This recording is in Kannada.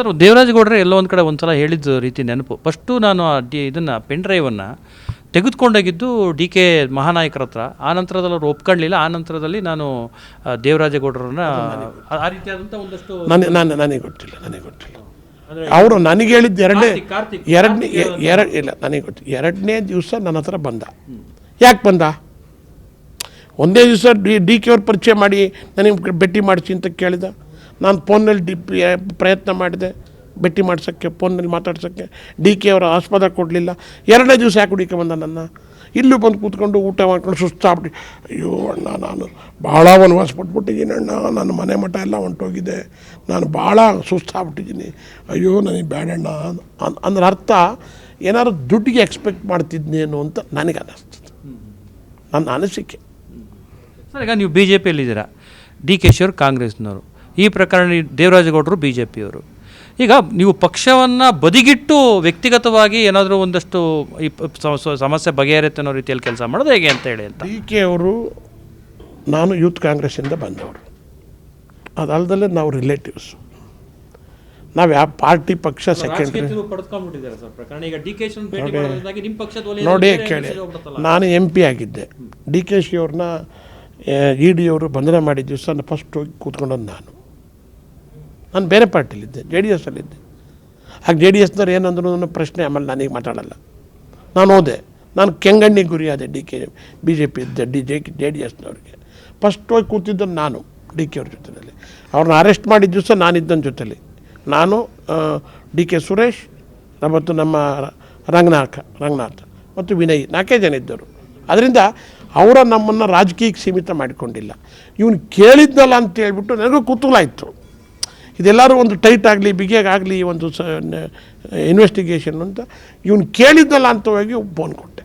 ಸರ್ ದೇವರಾಜಗೌಡರೆ ಎಲ್ಲೋ ಒಂದು ಕಡೆ ಒಂದು ಸಲ ಹೇಳಿದ್ದ ರೀತಿ ನೆನಪು. ಫಸ್ಟು ನಾನು ಆ ಡಿ ಇದನ್ನು ಪೆನ್ ಡ್ರೈವನ್ನು ತೆಗೆದುಕೊಂಡೋಗಿದ್ದು ಡಿ ಕೆ ಮಹಾನಾಯಕರ ಹತ್ರ. ಆ ನಂತರದಲ್ಲಿ ಅವರು ಒಪ್ಕೊಳ್ಳಿಲ್ಲ ಆ ನಂತರದಲ್ಲಿ ನಾನು ದೇವರಾಜ ಗೌಡ್ರನ್ನ ಆ- ರೀತಿಯಾದಂಥ ಒಂದಷ್ಟು ನನಗೆ ನಾನು ನನಗೆ ಗೊತ್ತಿಲ್ಲ ನನಗೆ ಗೊತ್ತಿಲ್ಲ. ಅವರು ನನಗೆ ಹೇಳಿದ್ದು ಎರಡನೇ ಕಾರ್ತಿಕ್, ಎರಡನೇ ಎರಡು ಇಲ್ಲ ನನಗೆ ಗೊತ್ತಿಲ್ಲ ಎರಡನೇ ದಿವಸ ನನ್ನ ಹತ್ರ ಬಂದ. ಯಾಕೆ ಬಂದ? ಒಂದೇ ದಿವಸ ಡಿ ಡಿ ಕೆ ಅವ್ರ ಪರಿಚಯ ಮಾಡಿ ನನಗೆ ಭೇಟಿ ಮಾಡಿಸಿ ಅಂತ ಕೇಳಿದ. ನಾನು ಫೋನಲ್ಲಿ ಡಿ ಪ್ರಯತ್ನ ಮಾಡಿದೆ, ಭೇಟಿ ಮಾಡ್ಸೋಕ್ಕೆ ಫೋನಲ್ಲಿ ಮಾತಾಡ್ಸೋಕ್ಕೆ. ಡಿ ಕೆ ಅವರ ಆಸ್ಪದ ಕೊಡಲಿಲ್ಲ. ಎರಡನೇ ದಿವಸ ಯಾಕೆ ಹುಡುಕಿ ಬಂದ ನನ್ನ? ಇಲ್ಲೂ ಬಂದು ಕೂತ್ಕೊಂಡು ಊಟ ಮಾಡ್ಕೊಂಡು ಸುಸ್ತಾಗ್ಬಿಟ್ಟು. ಅಯ್ಯೋ ಅಣ್ಣ, ನಾನು ಭಾಳ ವನವಾಸ ಪಟ್ಬಿಟ್ಟಿದ್ದೀನಿ ಅಣ್ಣ. ನನ್ನ ಮನೆ ಮಠ ಎಲ್ಲ ಹೊಂಟೋಗಿದೆ. ನಾನು ಭಾಳ ಸುಸ್ತಾಗ್ಬಿಟ್ಟಿದ್ದೀನಿ. ಅಯ್ಯೋ, ನನಗೆ ಬೇಡಣ್ಣ ಅಂದ್ರೆ ಅರ್ಥ, ಏನಾದ್ರು ದುಡ್ಡಿಗೆ ಎಕ್ಸ್ಪೆಕ್ಟ್ ಮಾಡ್ತಿದ್ನೇನು ಅಂತ ನನಗೆ ಅನ್ನಿಸ್ತದೆ ನನ್ನ ಅನಿಸಿಕೆ. ಸರ್, ಈಗ ನೀವು ಬಿ ಜೆ ಪಿಯಲ್ಲಿದ್ದೀರಾ ಡಿ ಕೆ ಶಿವರ್ ಕಾಂಗ್ರೆಸ್ನವರು. ಈ ಪ್ರಕರಣ ದೇವರಾಜಗೌಡರು ಬಿ ಜೆ ಪಿಯವರು ಈಗ ನೀವು ಪಕ್ಷವನ್ನು ಬದಿಗಿಟ್ಟು ವ್ಯಕ್ತಿಗತವಾಗಿ ಏನಾದರೂ ಒಂದಷ್ಟು ಈ ಸಮಸ್ಯೆ ಬಗೆಹರಿಯುತ್ತೆ ಅನ್ನೋ ರೀತಿಯಲ್ಲಿ ಕೆಲಸ ಮಾಡೋದು ಹೇಗೆ ಅಂತ ಹೇಳಿ ಅಂತ. ಡಿ ಕೆ ಅವರು ನಾನು ಯೂತ್ ಕಾಂಗ್ರೆಸ್ಸಿಂದ ಬಂದವರು. ಅದಲ್ಲದಲ್ಲ ನಾವು ರಿಲೇಟಿವ್ಸ್ ನಾವು ಯಾವ ಪಾರ್ಟಿ ಪಕ್ಷ ಸೆಕೆಂಡ್ರಿ ಪಡೆದುಕೊಂಡ್ಬಿಟ್ಟಿದ್ದಾರೆ ಸರ್. ಪ್ರಕರಣ ಈಗ ಡಿ ಕೆ ಶಿ ಭೇಟಿ ನಿಮ್ಮ ಪಕ್ಷದ ನೋಡಿ ಕೇಳಿ. ನಾನು ಎಂ ಪಿ ಆಗಿದ್ದೆ. ಡಿ ಕೆ ಶಿ ಅವ್ರನ್ನ ಇ ಡಿ ಅವರು ಬಂಧನ ಮಾಡಿದ ದಿವಸ ನಾನು ಫಸ್ಟ್ ಹೋಗಿ ಕೂತ್ಕೊಂಡದ್ದು ನಾನು. ನಾನು ಬೇರೆ ಪಾರ್ಟಿಲಿದ್ದೆ ಜೆ ಡಿ ಎಸ್ಸಲ್ಲಿದ್ದೆ ಆಗ ಜೆ ಡಿ ಎಸ್ನವ್ರು ಏನಂದ್ರು ನನ್ನ ಪ್ರಶ್ನೆ, ಆಮೇಲೆ ನನಗೆ ಮಾತಾಡಲ್ಲ. ನಾನು ಹೋದೆ. ನಾನು ಕೆಂಗಣ್ಣಿಗೆ ಗುರಿ ಆದೆ D K B J P ಇದ್ದೆ ಡಿ ಜೆ ಜೆ ಡಿ ಎಸ್ನವ್ರಿಗೆ ಫಸ್ಟ್ ಹೋಗಿ ಕೂತಿದ್ದು ನಾನು, ಡಿ ಕೆ ಅವ್ರ ಜೊತೆಯಲ್ಲಿ. ಅವ್ರನ್ನ ಅರೆಸ್ಟ್ ಮಾಡಿದ ದಿವಸ ನಾನಿದ್ದನ ಜೊತೆಯಲ್ಲಿ ನಾನು ಡಿ ಕೆ ಸುರೇಶ್, ಮತ್ತು ನಮ್ಮ ರಂಗನಾಥ, ರಂಗನಾಥ್ ಮತ್ತು ವಿನಯ್ ನಾಲ್ಕೇ ಜನ ಇದ್ದರು. ಅದರಿಂದ ಅವರ ನಮ್ಮನ್ನು ರಾಜಕೀಯಕ್ಕೆ ಸೀಮಿತ ಮಾಡಿಕೊಂಡಿಲ್ಲ. ಇವನು ಕೇಳಿದ್ನಲ್ಲ ಅಂತ ಹೇಳ್ಬಿಟ್ಟು ನನಗೂ ಕುತೂಹಲ ಇತ್ತು. ಇದೆಲ್ಲರೂ ಒಂದು ಟೈಟ್ ಆಗಲಿ ಬಿಗಿಯಾಗಲಿ ಒಂದು ಸ ಇನ್ವೆಸ್ಟಿಗೇಷನ್ ಅಂತ ಇವನು ಕೇಳಿದ್ದಲ್ಲ ಅಂತ ಹೋಗಿ ಫೋನ್ ಕೊಟ್ಟೆ.